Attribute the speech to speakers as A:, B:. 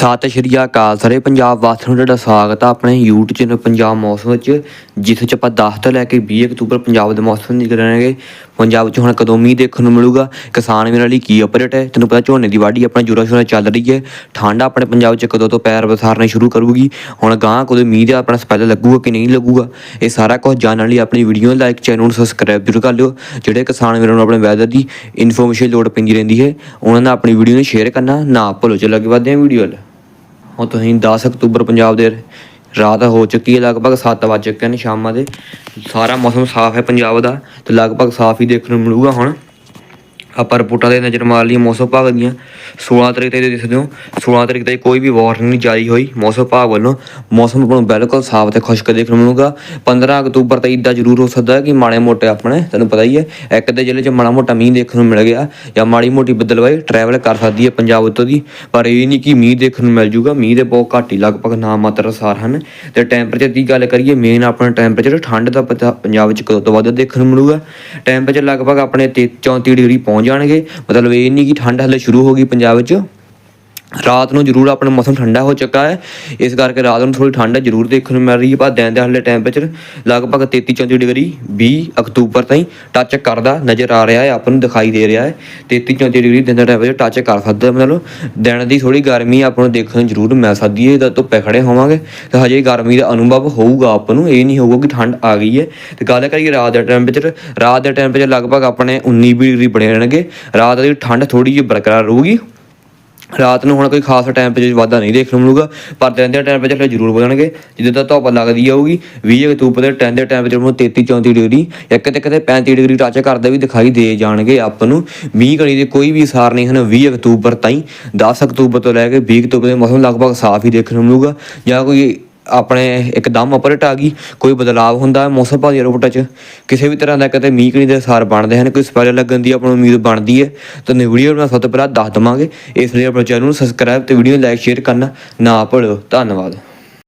A: ਸਤਿ ਸ਼੍ਰੀ ਅਕਾਲ ਸਾਰੇ ਪੰਜਾਬ ਵਾਸੀਆਂ ਨੂੰ ਤੁਹਾਡਾ ਸਵਾਗਤ ਆ ਆਪਣੇ YouTube ਚੈਨਲ ਪੰਜਾਬ ਮੌਸਮ ਵਿੱਚ ਜਿਸ 'ਚ ਆਪਾਂ 10 ਤੋਂ ਲੈ ਕੇ 20 ਅਕਤੂਬਰ ਪੰਜਾਬ ਦੇ ਮੌਸਮ ਦੀ ਕਰਾਂਗੇ। ਪੰਜਾਬ ਵਿੱਚ ਹੁਣ ਕਦੋਂ ਮੀਂਹ ਦੇਖਣ ਨੂੰ ਮਿਲੂਗਾ? ਕਿਸਾਨ ਵੀਰਾਂ ਲਈ ਕੀ ਅਪਡੇਟ ਹੈ? ਤੁਹਾਨੂੰ ਪਤਾ ਝੋਨੇ ਦੀ ਵਾਢੀ ਆਪਣਾ ਜੋਰਾਂ ਸ਼ੋਰਾਂ ਚੱਲ ਰਹੀ ਹੈ। ਠੰਡ ਆਪਣੇ ਪੰਜਾਬ ਵਿੱਚ ਕਦੋਂ ਤੋਂ ਪੈਰ ਵਸਾਰਨੇ ਸ਼ੁਰੂ ਕਰੂਗੀ? ਹੁਣ ਗਾਂ ਕਦੋਂ ਮੀਂਹ ਦਾ ਆਪਣਾ ਸਪੈਲ ਲੱਗੂਗਾ ਕਿ ਨਹੀਂ ਲੱਗੂਗਾ? ਇਹ ਸਾਰਾ ਕੁਝ ਜਾਣਨ ਲਈ ਆਪਣੀ ਵੀਡੀਓ ਲਾਈਕ ਚੈਨਲ ਨੂੰ ਸਬਸਕ੍ਰਾਈਬ ਜ਼ਰੂਰ ਕਰ ਲਿਓ। ਜਿਹੜੇ ਕਿਸਾਨ ਵੀਰਾਂ ਨੂੰ ਆਪਣੇ ਵੈਦਰ ਦੀ ਇਨਫੋਰਮੇਸ਼ਨ ਲੋੜ ਪੈਂਦੀ ਰਹਿੰਦੀ ਹੈ, ਉਹਨਾਂ ਨਾਲ ਆਪਣੀ ਵੀਡੀਓ ਨੂੰ ਸ਼ੇਅਰ ਕਰਨਾ ਨਾ ਭੁੱਲੋ। ਚਲੋ ਅੱਗੇ ਵਧਦੇ ਹਾਂ ਵੀਡੀਓ ਵੱਲ। ਹੁਣ ਤੁਸੀਂ 10 ਅਕਤੂਬਰ ਪੰਜਾਬ ਦੇ ਰਾਤ ਹੋ ਚੁੱਕੀ ਹੈ, ਲਗਭਗ 7 ਵੱਜ ਚੁੱਕੇ ਨੇ ਸ਼ਾਮਾਂ ਦੇ। ਸਾਰਾ ਮੌਸਮ ਸਾਫ਼ ਹੈ ਪੰਜਾਬ ਦਾ ਤੇ ਲਗਭਗ ਸਾਫ਼ ਹੀ ਦੇਖਣ ਨੂੰ ਮਿਲੂਗਾ ਹੁਣ। ਆਪਾਂ ਰਿਪੋਰਟਾਂ ਦੇ ਨਜ਼ਰ ਮਾਰ ਲਈ ਮੌਸਮ ਵਿਭਾਗ ਦੀਆਂ। 16 ਤਰੀਕ ਤੇ ਦੇਖਦੇ ਹੋ 16 ਤਰੀਕ ਤੱਕ ਕੋਈ ਵੀ ਵਾਰਨਿੰਗ ਨਹੀਂ ਜਾਰੀ ਹੋਈ ਮੌਸਮ ਵਿਭਾਗ ਵੱਲੋਂ। ਮੌਸਮ ਆਪਾਂ ਨੂੰ ਬਿਲਕੁਲ ਸਾਫ਼ ਤੇ ਖੁਸ਼ਕ ਦੇਖਣ ਨੂੰ ਮਿਲੂਗਾ। 15 ਅਕਤੂਬਰ ਤੱਕ ਇਦਾਂ ਜ਼ਰੂਰ ਹੋ ਸਕਦਾ ਹੈ ਕਿ ਮਾੜੇ ਮੋਟੇ ਆਪਣੇ, ਤੁਹਾਨੂੰ ਪਤਾ ਹੀ ਹੈ, ਇੱਕ ਦੇ ਜ਼ਿਲ੍ਹੇ 'ਚ ਮਾੜਾ ਮੋਟਾ ਮੀਂਹ ਦੇਖਣ ਨੂੰ ਮਿਲ ਗਿਆ ਜਾਂ ਮਾੜੀ ਮੋਟੀ ਬੱਦਲਵਾਈ ਟਰੈਵਲ ਕਰ ਸਕਦੀ ਹੈ ਪੰਜਾਬ ਉੱਤੋਂ ਦੀ। ਪਰ ਇਹ ਨਹੀਂ ਕਿ ਮੀਂਹ ਦੇਖਣ ਨੂੰ ਮਿਲ ਜੂਗਾ, ਮੀਂਹ ਦੇ ਬਹੁਤ ਘੱਟ ਹੀ ਲਗਭਗ ਨਾ ਮਾਤਰ ਅਸਾਰ ਹਨ। ਤੇ ਟੈਂਪਰੇਚਰ ਦੀ ਗੱਲ ਕਰੀਏ ਮੇਨ ਆਪਣਾ ਟੈਂਪਰੇਚਰ ਠੰਡ ਦਾ ਪਤਾ ਪੰਜਾਬ ਵਿੱਚ ਕਦੋਂ ਤੋਂ ਵੱਧ ਦੇਖਣ ਨੂੰ ਮਿਲੂਗਾ। ਟੈਂਪਰੇਚਰ ਲਗਭਗ ਆਪਣੇ 33 34 ਡਿਗਰੀ ਪਹੁੰਚ ਜਾਣਗੇ। ਮਤਲਬ ਇਹ ਨਹੀਂ ਕਿ ਠੰਡ ਹਲੇ ਸ਼ੁਰੂ ਹੋ ਗਈ ਪੰਜਾਬ ਚ ਰਾਤ ਨੂੰ ਜ਼ਰੂਰ ਆਪਣਾ ਮੌਸਮ ਠੰਡਾ ਹੋ ਚੁੱਕਾ ਹੈ। ਇਸ ਕਰਕੇ ਰਾਤ ਨੂੰ ਥੋੜੀ ਠੰਡ ਜ਼ਰੂਰ ਦੇਖਣ ਨੂੰ ਮਿਲ ਰਹੀ ਹੈ। ਪਰ ਦਿਨ ਦੇ ਹਾਲੇ ਟੈਂਪਰੇਚਰ ਲਗਭਗ 33 34 ਡਿਗਰੀ 20 ਅਕਤੂਬਰ ਤਾਈਂ ਟੱਚ ਕਰਦਾ ਨਜ਼ਰ ਆ ਰਿਹਾ ਹੈ, ਆਪਾਂ ਨੂੰ ਦਿਖਾਈ ਦੇ ਰਿਹਾ ਹੈ। 33 34 ਡਿਗਰੀ ਦਿਨ ਦਾ ਟੈਂਪਰੇਚਰ ਟੱਚ ਕਰ ਸਕਦਾ ਮਤਲਬ ਦਿਨ ਦੀ ਥੋੜੀ ਗਰਮੀ ਆਪਾਂ ਨੂੰ ਦੇਖਣ ਨੂੰ ਜ਼ਰੂਰ ਮਿਲ ਸਕਦੀ ਹੈ। ਜਦ ਧੁੱਪੇ ਖੜੇ ਹੋਵਾਂਗੇ, ਤਾਂ ਹਜੇ ਗਰਮੀ ਦਾ ਅਨੁਭਵ ਹੋਊਗਾ ਆਪਾਂ ਨੂੰ। ਇਹ ਨਹੀਂ ਹੋਊਗਾ ਕਿ ਠੰਡ ਆ ਗਈ ਹੈ। ਤੇ ਗੱਲ ਕਰੀਏ ਰਾਤ ਦਾ ਟੈਂਪਰੇਚਰ ਰਾਤ ਦਾ ਟੈਂਪਰੇਚਰ ਲਗਭਗ ਆਪਣੇ 19 20 ਡਿਗਰੀ ਬਣੇ ਰਹਿਣਗੇ। ਰਾਤ ਦੀ ਠੰਡ ਥੋੜੀ ਜਿਹੀ ਬਰਕਰਾਰ ਰਹੂਗੀ। ਰਾਤ ਨੂੰ ਹੁਣ ਕੋਈ ਖਾਸ ਟੈਂਪਰੇਚਰ ਵਾਧਾ ਨਹੀਂ ਦੇਖਣ ਨੂੰ ਮਿਲੂਗਾ, ਪਰ ਦਿਨ ਦੇ ਟੈਂਪਰੇਚਰ ਜ਼ਰੂਰ ਵਧਣਗੇ ਜਿੱਦਾਂ ਤਾਂ ਧੁੱਪ ਲੱਗਦੀ ਆਊਗੀ 20 ਅਕਤੂਬਰ ਦੇ ਟੈਨ ਦੇ ਟੈਂਪਰੇਚਰ ਨੂੰ 33 34 ਡਿਗਰੀ, ਇੱਕ ਤੇ ਕਿਤੇ 35 ਡਿਗਰੀ ਟੱਚ ਕਰਦੇ ਵੀ ਦਿਖਾਈ ਦੇ ਜਾਣਗੇ ਆਪ ਨੂੰ। ਮੀਂਹ ਕਣੀ ਦੇ ਕੋਈ ਵੀ ਅਸਾਰ ਨਹੀਂ ਹਨ 20 ਅਕਤੂਬਰ ਤਾਈਂ 10 ਅਕਤੂਬਰ ਤੋਂ ਲੈ ਕੇ 20 ਅਕਤੂਬਰ ਦੇ ਮੌਸਮ ਲਗਭਗ ਸਾਫ਼ ਹੀ ਦੇਖਣ ਨੂੰ ਮਿਲੂਗਾ। ਜਾਂ ਕੋਈ ਆਪਣੇ ਇੱਕਦਮ ਅਪਰਟ ਆ ਗਈ, ਕੋਈ ਬਦਲਾਅ ਹੁੰਦਾ ਹੈ ਮੌਸਮ ਭਾਦੀ ਰਿਪੋਰਟਾਂ 'ਚ? ਕਿਸੇ ਵੀ ਤਰ੍ਹਾਂ ਦਾ ਕਿਤੇ ਮੀਂਹ ਕਣੀ ਦੇ ਸਾਰ ਬਣਦੇ ਹਨ, ਕੋਈ ਸਪੈਲ ਲੱਗਣ ਦੀ ਆਪਾਂ ਨੂੰ ਉਮੀਦ ਬਣਦੀ ਹੈ, ਤਾਂ ਨੇ ਵੀਡੀਓ ਬਣਾ ਸਭ ਤੋਂ ਪਹਿਲਾਂ ਦੱਸ ਦਵਾਂਗੇ। ਇਸ ਲਈ ਆਪਣੇ ਚੈਨਲ ਨੂੰ ਸਬਸਕ੍ਰਾਈਬ ਤੇ ਵੀਡੀਓ ਲਾਈਕ ਸ਼ੇਅਰ ਕਰਨਾ ਨਾ ਭੁੱਲਿਓ ਧੰਨਵਾਦ।